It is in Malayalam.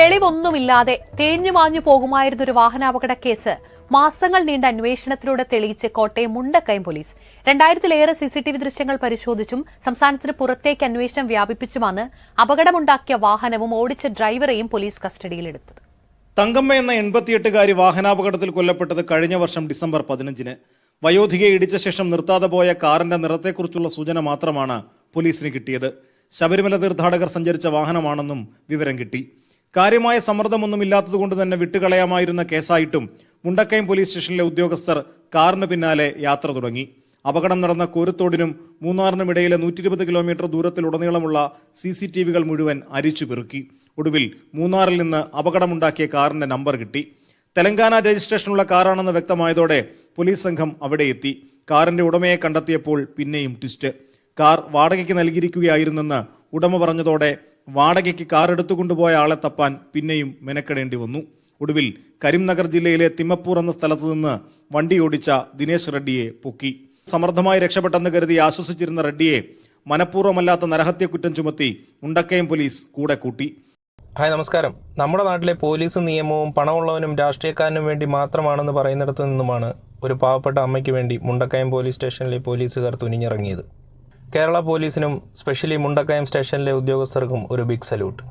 തെളിവൊന്നുമില്ലാതെ തേഞ്ഞു മാഞ്ഞു പോകുമായിരുന്ന ഒരു വാഹനാപകട കേസ് മാസങ്ങൾ നീണ്ട അന്വേഷണത്തിലൂടെ തെളിയിച്ച് കോട്ടയം മുണ്ടക്കയം പോലീസ്. രണ്ടായിരത്തിലേറെ സിസിടിവി ദൃശ്യങ്ങൾ പരിശോധിച്ചും സംസ്ഥാനത്തിന് പുറത്തേക്ക് അന്വേഷണം വ്യാപിപ്പിച്ചുമാണ് അപകടമുണ്ടാക്കിയ വാഹനവും ഓടിച്ച ഡ്രൈവറെയും പോലീസ് കസ്റ്റഡിയിലെടുത്തത്. തങ്കമ്മ എന്ന എൺപത്തിയെട്ടുകാരി വാഹനാപകടത്തിൽ കൊല്ലപ്പെട്ടത് കഴിഞ്ഞ വർഷം ഡിസംബർ പതിനഞ്ചിന്. വയോധികയെ ഇടിച്ച ശേഷം നിർത്താതെ പോയ കാറിന്റെ നിറത്തെക്കുറിച്ചുള്ള സൂചന മാത്രമാണ് പോലീസിന് കിട്ടിയത്. ശബരിമല തീർത്ഥാടകർ സഞ്ചരിച്ച വാഹനമാണെന്നും വിവരം കിട്ടി. കാര്യമായ സമ്മർദ്ദമൊന്നുമില്ലാത്തതുകൊണ്ട് തന്നെ വിട്ടുകളയാമായിരുന്ന കേസായിട്ടും മുണ്ടക്കയം പോലീസ് സ്റ്റേഷനിലെ ഉദ്യോഗസ്ഥർ കാറിന് പിന്നാലെ യാത്ര തുടങ്ങി. അപകടം നടന്ന കോരുത്തോടിനും മൂന്നാറിനും ഇടയിലെ നൂറ്റി ഇരുപത് കിലോമീറ്റർ ദൂരത്തിലുടനീളമുള്ള സി സി ടി വികൾ മുഴുവൻ അരിച്ചു പെറുക്കി. ഒടുവിൽ മൂന്നാറിൽ നിന്ന് അപകടമുണ്ടാക്കിയ കാറിന്റെ നമ്പർ കിട്ടി. തെലങ്കാന രജിസ്ട്രേഷനുള്ള കാറാണെന്ന് വ്യക്തമായതോടെ പോലീസ് സംഘം അവിടെ എത്തി. കാറിന്റെ ഉടമയെ കണ്ടെത്തിയപ്പോൾ പിന്നെയും ട്വിസ്റ്റ്. കാർ വാടകയ്ക്ക് നൽകിയിരിക്കുകയായിരുന്നെന്ന് ഉടമ പറഞ്ഞതോടെ വാടകയ്ക്ക് കാർ എടുത്തുകൊണ്ടുപോയ ആളെ തപ്പാൻ പിന്നെയും മെനക്കെടേണ്ടി വന്നു. ഒടുവിൽ കരിംനഗർ ജില്ലയിലെ തിമ്മപ്പൂർ എന്ന സ്ഥലത്തു നിന്ന് വണ്ടി ഓടിച്ച ദിനേശ് റെഡ്ഡിയെ പൊക്കി. സമർത്ഥമായി രക്ഷപ്പെട്ടെന്ന് കരുതി ആശ്വസിച്ചിരുന്ന റെഡ്ഡിയെ മനഃപൂർവമല്ലാത്ത നരഹത്യ കുറ്റം ചുമത്തി ഉണ്ടക്കയം പോലീസ് കൂടെ കൂട്ടി. ഹായ് നമസ്കാരം. നമ്മുടെ നാട്ടിലെ പോലീസ് നിയമവും പണമുള്ളവനും രാഷ്ട്രീയക്കാരനും വേണ്ടി മാത്രമാണെന്ന് പറയുന്നിടത്തു നിന്നുമാണ് ഒരു പാവപ്പെട്ട അമ്മയ്ക്ക് വേണ്ടി മുണ്ടക്കയം പോലീസ് സ്റ്റേഷനിലെ പോലീസുകാർ തുനിഞ്ഞിറങ്ങിയത്. കേരള പോലീസിനും സ്പെഷ്യലി മുണ്ടക്കയം സ്റ്റേഷനിലെ ഉദ്യോഗസ്ഥർക്കും ഒരു ബിഗ് സല്യൂട്ട്.